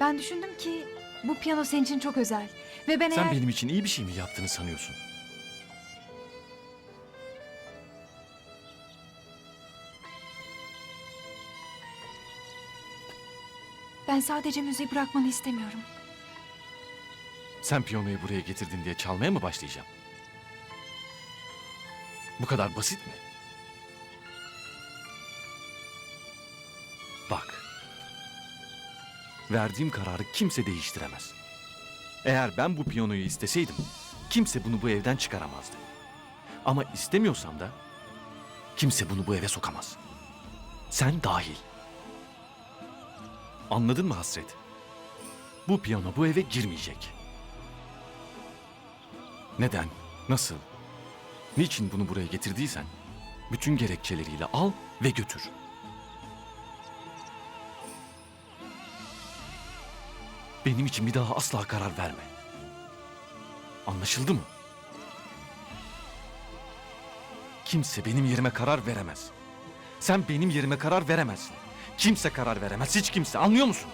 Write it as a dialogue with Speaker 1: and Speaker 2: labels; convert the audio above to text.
Speaker 1: Ben düşündüm ki bu piyano senin için çok özel. Ve ben
Speaker 2: Sen
Speaker 1: eğer...
Speaker 2: benim için iyi bir şey mi yaptığını sanıyorsun?
Speaker 1: Ben sadece müziği bırakmanı istemiyorum.
Speaker 2: Sen piyanoyu buraya getirdin diye çalmaya mı başlayacağım? Bu kadar basit mi? Verdiğim kararı kimse değiştiremez. Eğer ben bu piyanoyu isteseydim, kimse bunu bu evden çıkaramazdı. Ama istemiyorsam da kimse bunu bu eve sokamaz. Sen dahil. Anladın mı Hasret? Bu piyano bu eve girmeyecek. Neden? Nasıl? Niçin bunu buraya getirdiysen bütün gerekçeleriyle al ve götür. Benim için bir daha asla karar verme. Anlaşıldı mı? Kimse benim yerime karar veremez. Sen benim yerime karar veremezsin. Kimse karar veremez, hiç kimse. Anlıyor musun?